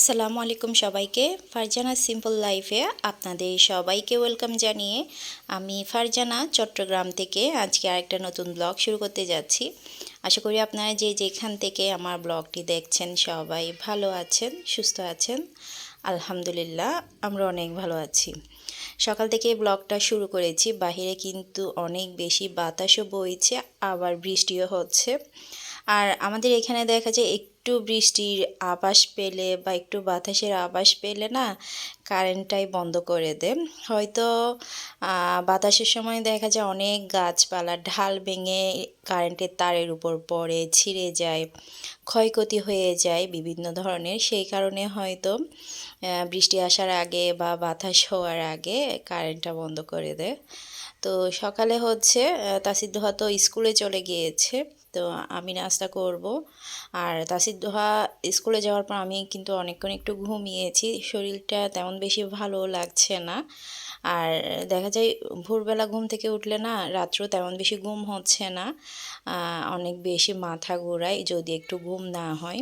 আসসালামু আলাইকুম সবাইকে। ফারজানা সিম্পল লাইফে আপনাদের সবাইকে ওয়েলকাম জানিয়ে আমি ফারজানা চট্টগ্রাম থেকে আজকে আরেকটা নতুন ব্লগ শুরু করতে যাচ্ছি। আশা করি আপনারা যে যেখান থেকে আমার ব্লগটি দেখছেন সবাই ভালো আছেন, সুস্থ আছেন। আলহামদুলিল্লাহ, আমরা অনেক ভালো আছি। সকাল থেকে ব্লগটা শুরু করেছি। বাহিরে কিন্তু অনেক বেশি বাতাসও বইছে, আবার বৃষ্টিও হচ্ছে। আর আমাদের এখানে দেখা যায় একটু বৃষ্টির আবাস পেলে বা একটু বাতাসের আবাস পেলে না কারেন্টটাই বন্ধ করে দেয়। হয়তো বাতাসের সময় দেখা যায় অনেক গাছপালা, ঢাল ভেঙে কারেন্টের তারের উপর পড়ে, ছিঁড়ে যায়, ক্ষয়ক্ষতি হয়ে যায় বিভিন্ন ধরনের। সেই কারণে হয়তো বৃষ্টি আসার আগে বা বাতাস হওয়ার আগে কারেন্টটা বন্ধ করে দেয়। তো সকালে হচ্ছে তাসিদ তো স্কুলে চলে গিয়েছে। তো আমি নাস্তা করব। আর তাসির দোহা স্কুলে যাওয়ার পর আমি কিন্তু অনেকক্ষণ একটু ঘুমিয়েছি। শরীরটা তেমন বেশি ভালো লাগছে না। আর দেখা যায় ভোরবেলা ঘুম থেকে উঠলে না রাত্রেও তেমন বেশি ঘুম হচ্ছে না। অনেক বেশি মাথা ঘোরায় যদি একটু ঘুম না হয়।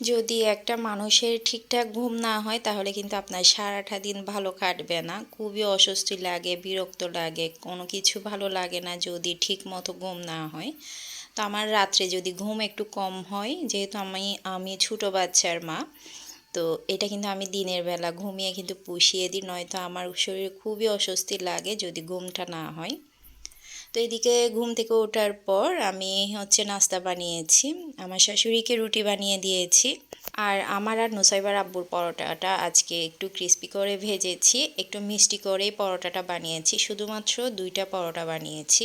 যদি একটা মানুষের ঠিকঠাক ঘুম না হয়, তাহলে কিন্তু আপনার সারাটা দিন ভালো কাটবে না। খুবই অস্বস্তি লাগে, বিরক্ত লাগে, কোনো কিছু ভালো লাগে না যদি ঠিক মতো ঘুম না হয়। তো আমার রাত্রে যদি ঘুম একটু কম হয়, যেহেতু আমি আমি ছোটো বাচ্চার মা, তো এটা কিন্তু আমি দিনের বেলা ঘুমিয়ে কিন্তু পুষিয়ে দিই, নয়তো আমার শরীরে খুবই অস্বস্তি লাগে যদি ঘুমটা না হয়। তো এদিকে ঘুম থেকে ওঠার পর আমি হচ্ছে নাস্তা বানিয়েছি। আমার শাশুড়িকে রুটি বানিয়ে দিয়েছি। আর আমার আর নুসাইবার আব্বুর পরোটাটা আজকে একটু ক্রিস্পি করে ভেজেছি, একটু মিষ্টি করেই পরোটাটা বানিয়েছি, শুধুমাত্র দুইটা পরোটা বানিয়েছি।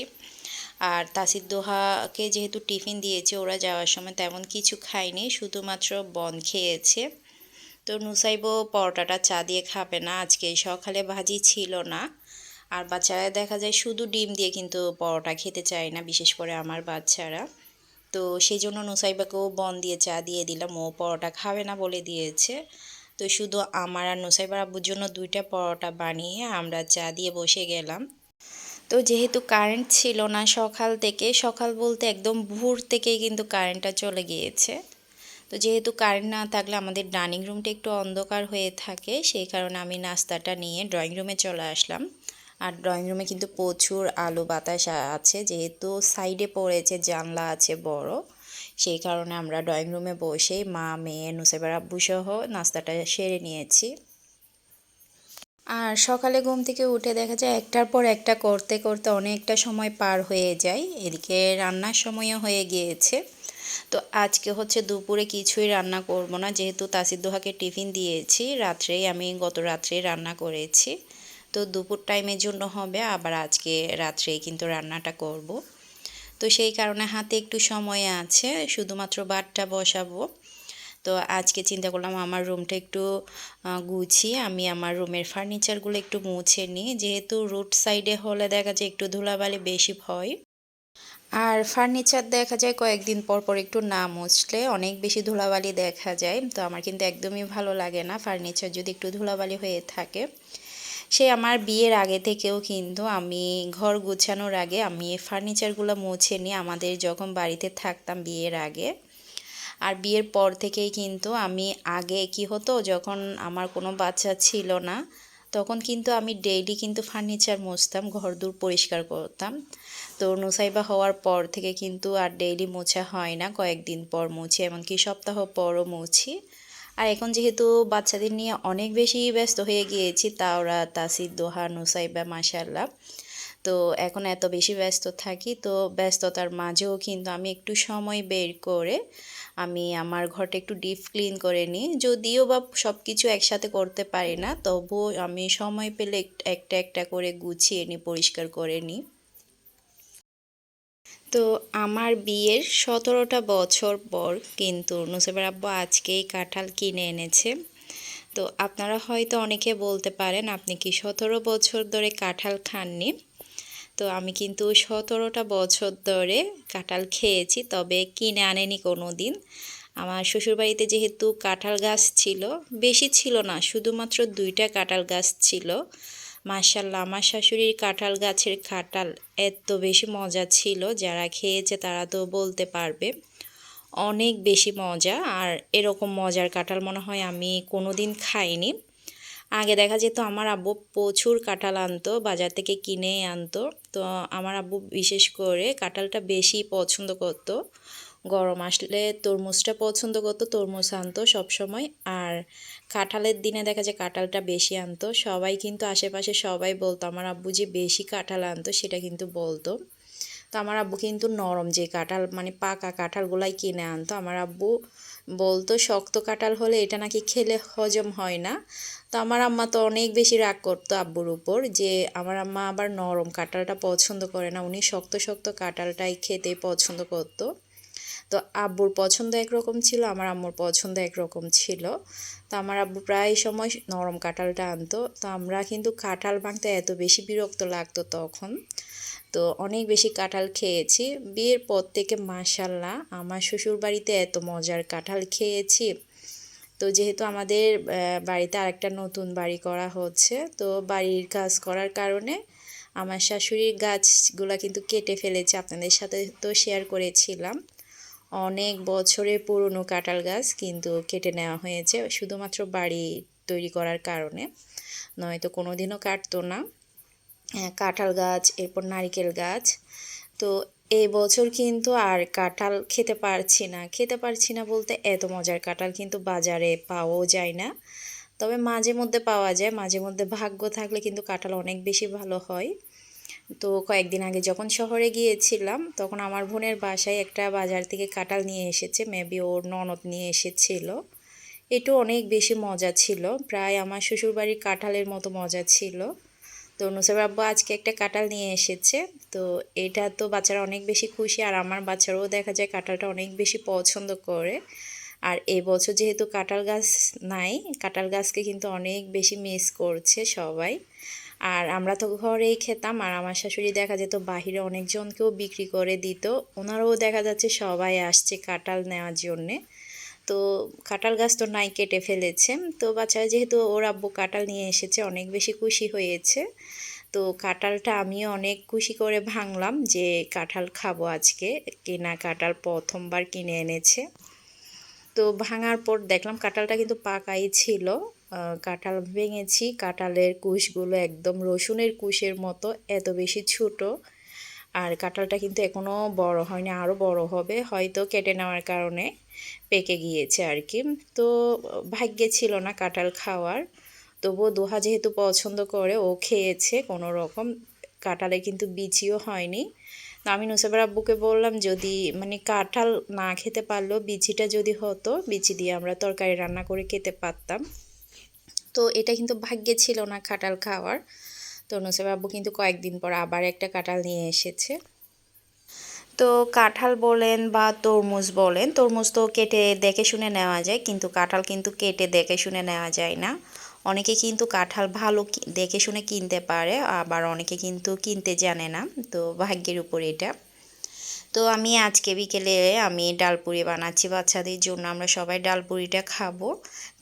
আর তাসির দোহাকে যেহেতু টিফিন দিয়েছে, ওরা যাওয়ার সময় তেমন কিছু খায়নি, শুধুমাত্র বন খেয়েছে। তো নুসাইবও পরোটাটা চা দিয়ে খাবে না, আজকে সকালে ভাজি ছিল না। আর বাচ্চারা দেখা যায় শুধু ডিম দিয়ে কিন্তু পরোটা খেতে চায় না, বিশেষ করে আমার বাচ্চারা। তো সেই জন্য নুসাইবাকেও বন দিয়ে চা দিয়ে দিলাম, ও পরোটা খাবে না বলে দিয়েছে। তো শুধু আমার আর নুসাইবার আব্বুর জন্য দুইটা পরোটা বানিয়ে আমরা চা দিয়ে বসে গেলাম। তো যেহেতু কারেন্ট ছিল না সকাল থেকে, সকাল বলতে একদম ভোর থেকেই কিন্তু কারেন্টটা চলে গিয়েছে। তো যেহেতু কারেন্ট না থাকলে আমাদের ডাইনিং রুমটা একটু অন্ধকার হয়ে থাকে, সেই কারণে আমি নাস্তাটা নিয়ে ড্রয়িং রুমে চলে আসলাম। আর ড্রয়িং রুমে কিন্তু প্রচুর আলো বাতাস আছে, যেহেতু সাইডে পড়েছে, জানলা আছে বড়। সেই কারণে আমরা ড্রয়িং রুমে বসেই মা, মেয়ে, নুসেবার আব্বু সহ নাস্তাটা সেরে নিয়েছি। আর সকালে ঘুম থেকে উঠে দেখা যায় একটার পর একটা করতে করতে অনেকটা সময় পার হয়ে যায়। এদিকে রান্নার সময়ও হয়ে গিয়েছে। তো আজকে হচ্ছে দুপুরে কিছুই রান্না করব না, যেহেতু তাসিদ্দোহাকে টিফিন দিয়েছি। রাত্রেই আমি গত রাত্রে রান্না করেছি। তো দুপুর টাইমের জন্য হবে, আবার আজকে রাত্রে কিন্তু রান্নাটা করব। তো সেই কারণে হাতে একটু সময় আছে, শুধুমাত্র বাটটা বসাবো। তো আজকে চিন্তা করলাম আমার রুমটা একটু গুছিয়ে আমি আমার রুমের ফার্নিচারগুলো একটু মুছে নিই। যেহেতু রোড সাইডে হলে দেখা যায় একটু ধুলাবালি বেশি ভয় আর ফার্নিচার দেখা যায় কয়েকদিন পর পর একটু না মুছলে অনেক বেশি ধুলাবালি দেখা যায়। তো আমার কিন্তু একদমই ভালো লাগে না ফার্নিচার যদি একটু ধুলাবালি হয়ে থাকে। সে আমার বিয়ের আগে থেকেও কিন্তু আমি ঘর গুছানোর আগে আমি ফার্নিচারগুলো মুছে নিই আমাদের যখন বাড়িতে থাকতাম বিয়ের আগে, আর বিয়ের পর থেকেই কিন্তু আমি আগে কি হতো, যখন আমার কোনো বাচ্চা ছিল না, তখন কিন্তু আমি ডেইলি কিন্তু ফার্নিচার মুছতাম ঘর দূর পরিষ্কার করতাম। তো নুসাইবা হওয়ার পর থেকে কিন্তু আর ডেইলি মোছা হয় না, কয়েকদিন পর মুছি, এমনকি সপ্তাহ পরও মুছি। আর এখন যেহেতু বাচ্চাদের নিয়ে অনেক বেশি ব্যস্ত হয়ে গিয়েছি, তাওরা তাসিদ দোহা নুসাইবা মাসাল্লাহ তো এখন এত বেশি ব্যস্ত থাকি, তো ব্যস্ততার মাঝেও কিন্তু আমি একটু সময় বের করে আমি আমার ঘরটা একটু ডিপ ক্লিন করে নিই। যদিও বা সব কিছু একসাথে করতে পারি না, তবুও আমি সময় পেলে একটা একটা করে গুছিয়ে নিই, পরিষ্কার করে নিই। তো আমার বিয়ের সতেরোটা বছর পর কিন্তু নুসেবার আব্বু আজকেই কাঁঠাল কিনে এনেছে। তো আপনারা হয়তো অনেকে বলতে পারেন, আপনি কি সতেরো বছর ধরে কাঁঠাল খাননি? তো আমি কিন্তু সতেরোটা বছর ধরে কাঁঠাল খেয়েছি, তবে কিনে আনেনি কোনো দিন আমার শ্বশুরবাড়িতে যেহেতু কাঁঠাল গাছ ছিল, বেশি ছিল না, শুধুমাত্র দুইটা কাঁঠাল গাছ ছিল। মার্শাল্লাহ আমার শাশুড়ির কাঁঠাল গাছের কাঁঠাল এত বেশি মজা ছিল, যারা খেয়েছে তারা তো বলতে পারবে। অনেক বেশি মজা, আর এরকম মজার কাঁঠাল মনে হয় আমি কোনো দিন খাইনি। আগে দেখা যেত আমার আব্বু প্রচুর কাঁঠাল আনতো, বাজার থেকে কিনে আনতো। তো আমার আব্বু বিশেষ করে কাঁঠালটা বেশি পছন্দ করতো। গরম আসলে তরমুজটা পছন্দ করতো, তরমুজ আনতো সবসময়। আর কাঁঠালের দিনে দেখা যায় কাঁঠালটা বেশি আনতো। সবাই কিন্তু আশেপাশে সবাই বলতো, আমার আব্বু যে বেশি কাঁঠাল আনতো, সেটা কিন্তু বলতো। তো আমার আব্বু কিন্তু নরম যে কাঁঠাল মানে পাকা কাঁঠালগুলাই কিনে আনতো। আমার আব্বু বলতো, শক্ত কাঁঠাল হলে এটা নাকি খেলে হজম হয় না? তো আমার আম্মা তো অনেক বেশি রাগ করতো আব্বুর উপর যে আমার আম্মা আবার নরম কাঁঠালটা পছন্দ করে না। উনি শক্ত শক্ত কাঁঠালটাই খেতে পছন্দ করতো। তো আব্বুর পছন্দ একরকম ছিল, আমার আম্মুর পছন্দ একরকম ছিল। তো আমার আব্বু প্রায় সময় নরম কাঁঠালটা আনতো। তো আমরা কিন্তু কাঁঠাল ভাঙতে এত বেশি বিরক্ত লাগতো তখন। তো অনেক বেশি কাঁঠাল খেয়েছি। বিয়ের পর থেকে মাসাল্লাহ আমার শ্বশুর বাড়িতে এত মজার কাঁঠাল খেয়েছি। তো যেহেতু আমাদের বাড়িতে আরেকটা নতুন বাড়ি করা হচ্ছে, তো বাড়ির কাজ করার কারণে আমার শাশুড়ির গাছগুলা কিন্তু কেটে ফেলেছে, আপনাদের সাথে তো শেয়ার করেছিলাম। অনেক বছরের পুরনো কাঁঠাল গাছ কিন্তু কেটে নেওয়া হয়েছে, শুধুমাত্র বাড়ি তৈরি করার কারণে। নয়তো কোনো দিনও কাটতো না। কাঁঠাল গাছ, এরপর নারিকেল গাছ। তো এই বছর কিন্তু আর কাঁঠাল খেতে পারছি না। খেতে পারছি না বলতে এত মজার কাঁঠাল কিন্তু বাজারে পাওয়াও যায় না। তবে মাঝে মধ্যে পাওয়া যায়, মাঝে মধ্যে ভাগ্য থাকলে কিন্তু কাঁঠাল অনেক বেশি ভালো হয়। তো কয়েকদিন আগে যখন শহরে গিয়েছিলাম, তখন আমার বোনের বাসায় একটা বাজার থেকে কাঁঠাল নিয়ে এসেছে। মেবি ওর ননদ নিয়ে এসেছিল। এটু অনেক বেশি মজা ছিল। প্রায় আমার শ্বশুরবাড়ির কাঁঠালের মতো মজা ছিল। তো নুসার আব্বু আজকে একটা কাঁঠাল নিয়ে এসেছে। তো এটা তো বাচ্চারা অনেক বেশি খুশি, আর আমার বাচ্চারাও দেখা যায় কাঁঠালটা অনেক বেশি পছন্দ করে। আর এই বছর যেহেতু কাঁঠাল গাছ নাই, কাঁঠাল গাছকে কিন্তু অনেক বেশি মিস করছে সবাই। আর আমরা তো ঘরেই খেতাম, আর আমার শাশুড়ি দেখা যেত বাহিরে অনেকজনকেও বিক্রি করে দিত। ওনারাও দেখা যাচ্ছে সবাই আসছে কাঁঠাল নেওয়ার জন্যে। তো কাঁঠাল গাছ তো নাই কেটে ফেলেছে। তো বাচ্চারা যেহেতু ওর আব্বু কাঁঠাল নিয়ে এসেছে, অনেক বেশি খুশি হয়েছে। তো কাঁঠালটা আমিও অনেক খুশি করে ভাঙলাম যে কাঁঠাল খাব আজকে। কেনা কাঁঠাল প্রথমবার কিনে এনেছে। তো ভাঙার পর দেখলাম কাঁঠালটা কিন্তু পাকাই ছিল। কাঁঠাল ভেঙেছি, কাঁঠালের কুশগুলো একদম রসুনের কুশের মতো, এত বেশি ছোট। আর কাঁঠালটা কিন্তু এখনও বড় হয়নি আরও বড় হবে, হয়তো কেটে নেওয়ার কারণে পেকে গিয়েছে আর কি। তো ভাগ্যে ছিল না কাঁঠাল খাওয়ার, তবুও দোহা যেহেতু পছন্দ করে, ও খেয়েছে কোনো রকম, কাঁঠালে কিন্তু বিচিও হয়নি। আমি নুসাবের আব্বুকে বললাম, যদি মানে কাঁঠাল না খেতে পারলেও বিচিটা যদি হতো, বিচি দিয়ে আমরা তরকারি রান্না করে খেতে পারতাম। তো এটা কিন্তু ভাগ্যে ছিল না কাঁঠাল খাওয়ার। তো নুসাইব আব্বু কিন্তু কয়েকদিন পর আবার একটা কাঁঠাল নিয়ে এসেছে। তো কাঁঠাল বলেন বা তরমুজ বলেন, তরমুজ তো কেটে দেখে শুনে নেওয়া যায়, কিন্তু কাঁঠাল কিন্তু কেটে দেখে শুনে নেওয়া যায় না। অনেকে কিন্তু কাঁঠাল ভালো দেখে শুনে কিনতে পারে, আবার অনেকে কিন্তু কিনতে জানে না, তো ভাগ্যের উপর এটা। তো আমি আজকে বিকেলে আমি ডালপুরি বানাচ্ছি বাচ্চাদের জন্য। আমরা সবাই ডালপুরিটা খাব।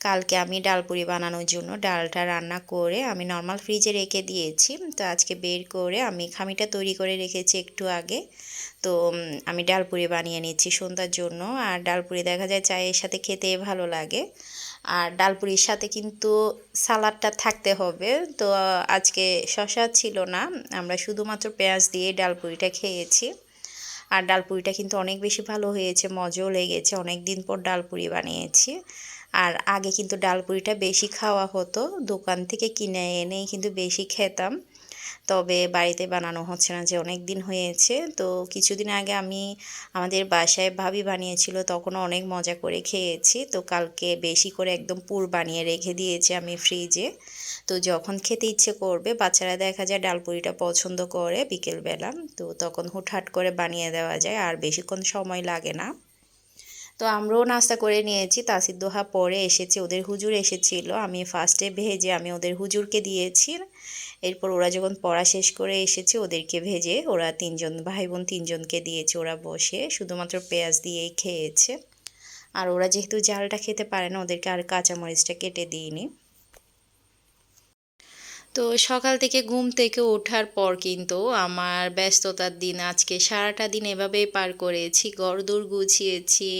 কালকে আমি ডালপুরি বানানোর জন্য ডালটা রান্না করে আমি নর্মাল ফ্রিজে রেখে দিয়েছি। তো আজকে বের করে আমি খামিটা তৈরি করে রেখেছি একটু আগে। তো আমি ডালপুরি বানিয়ে নিচ্ছি সন্ধ্যার জন্য। আর ডালপুরি দেখা যায় চায়ের সাথে খেতে ভালো লাগে। আর ডালপুরির সাথে কিন্তু সালাডটা থাকতে হবে। তো আজকে শশা ছিল না। আমরা শুধুমাত্র পেঁয়াজ দিয়ে ডালপুরিটা খেয়েছি। আর ডালপুরিটা কিন্তু অনেক বেশি ভালো হয়েছে, মজাও লেগেছে। অনেক দিন পর ডালপুরি বানিয়েছি। আর আগে কিন্তু ডালপুরিটা বেশি খাওয়া হতো, দোকান থেকে কিনে এনেই কিন্তু বেশি খেতাম। তবে বাড়িতে বানানো হচ্ছে না যে অনেক দিন হয়েছে। তো কিছুদিন আগে আমি আমাদের বাসায় ভাবি বানিয়েছিল, তখনও অনেক মজা করে খেয়েছি। তো কালকে বেশি করে একদম পুর বানিয়ে রেখে দিয়েছি আমি ফ্রিজে। তো যখন খেতে ইচ্ছে করবে, বাচ্চারা দেখা যায় ডালপুরিটা পছন্দ করে বিকেলবেলা। তো তখন হুটহাট করে বানিয়ে দেওয়া যায়, আর বেশিক্ষণ সময় লাগে না। তো আমরাও নাস্তা করে নিয়েছি। তাসির দোহা পরে এসেছে, ওদের হুজুর এসেছিল। আমি ফার্স্টে ভেজে আমি ওদের হুজুরকে দিয়েছি। এরপর ওরা যখন পড়া শেষ করে এসেছে, ওদেরকে ভেজে ওরা তিনজন ভাই বোন তিনজনকে দিয়েছে। ওরা বসে শুধুমাত্র পেঁয়াজ দিয়েই খেয়েছে। আর ওরা যেহেতু জালটা খেতে পারে না, ওদেরকে আর কাঁচামরিচটা কেটে দিইনি। তো সকাল থেকে ঘুম থেকে ওঠার পর কিন্তু আমার ব্যস্ততার দিন আজকে সারাটা দিন এভাবেই পার করেছি। ঘরদোর গুছিয়েছি,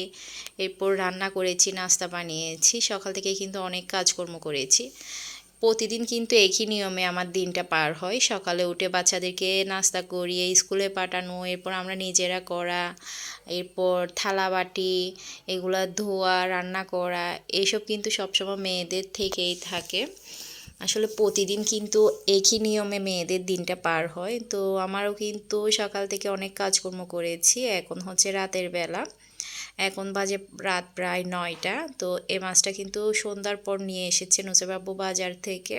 এরপর রান্না করেছি, নাস্তা বানিয়েছি, সকাল থেকে কিন্তু অনেক কাজকর্ম করেছি। প্রতিদিন কিন্তু একই নিয়মে আমার দিনটা পার হয়। সকালে উঠে বাচ্চাদেরকে নাস্তা করিয়ে স্কুলে পাঠানো, এরপর আমরা নিজেরা করা, এরপর থালা বাটি, এগুলা ধোয়া, রান্না করা এইসব কিন্তু সবসময় মেয়েদের থেকেই থাকে। আসলে প্রতিদিন কিন্তু একই নিয়মে মেয়েদের দিনটা পার হয়। তো আমারও কিন্তু সকাল থেকে অনেক কাজকর্ম করেছি। এখন হচ্ছে রাতের বেলা। এখন বাজে রাত প্রায় নয়টা। তো এ মাছটা কিন্তু সন্ধ্যার পর নিয়ে এসেছে নুসেবাবু বাজার থেকে।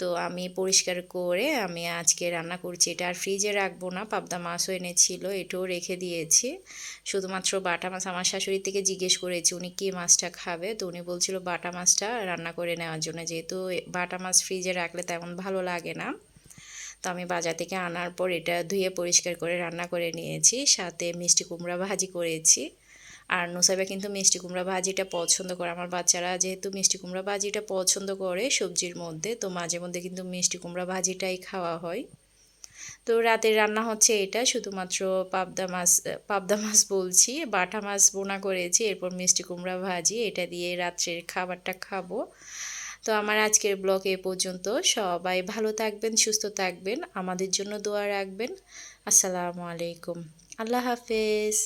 তো আমি পরিষ্কার করে আমি আজকে রান্না করছি। এটা আর ফ্রিজে রাখব না, পাবদা মাছও এনেছিল, এটাও রেখে দিয়েছি। শুধুমাত্র বাটা মাছ আমার শাশুড়ি থেকে জিজ্ঞেস করেছি, উনি কী মাছটা খাবে? তো উনি বলছিল, বাটা মাছটা রান্না করে নেওয়ার জন্য, যেহেতু বাটা মাছ ফ্রিজে রাখলে তেমন ভালো লাগে না। তো আমি বাজার থেকে আনার পর এটা ধুয়ে পরিষ্কার করে রান্না করে নিয়েছি, সাথে মিষ্টি কুমড়া ভাজি করেছি। আর নুসাইবা কিন্তু মিষ্টি কুমড়া ভাজিটা পছন্দ করে। আমার বাচ্চারা যেহেতু মিষ্টি কুমড়া ভাজিটা পছন্দ করে সবজির মধ্যে, তো মাঝে মধ্যে কিন্তু মিষ্টি কুমড়া ভাজিটাই খাওয়া হয়। তো রাতের রান্না হচ্ছে এটা, শুধুমাত্র পাবদা মাছ পাবদা মাছ বলছি, বাটা মাছ বোনা করেছি, এরপর মিষ্টি কুমড়া ভাজি, এটা দিয়ে রাত্রের খাবারটা খাব। তো আমার আজকের ব্লগ এ পর্যন্ত, সবাই ভালো থাকবেন, সুস্থ থাকবেন, আমাদের জন্য দোয়া রাখবেন। আসসালামু আলাইকুম, আল্লাহ হাফেজ।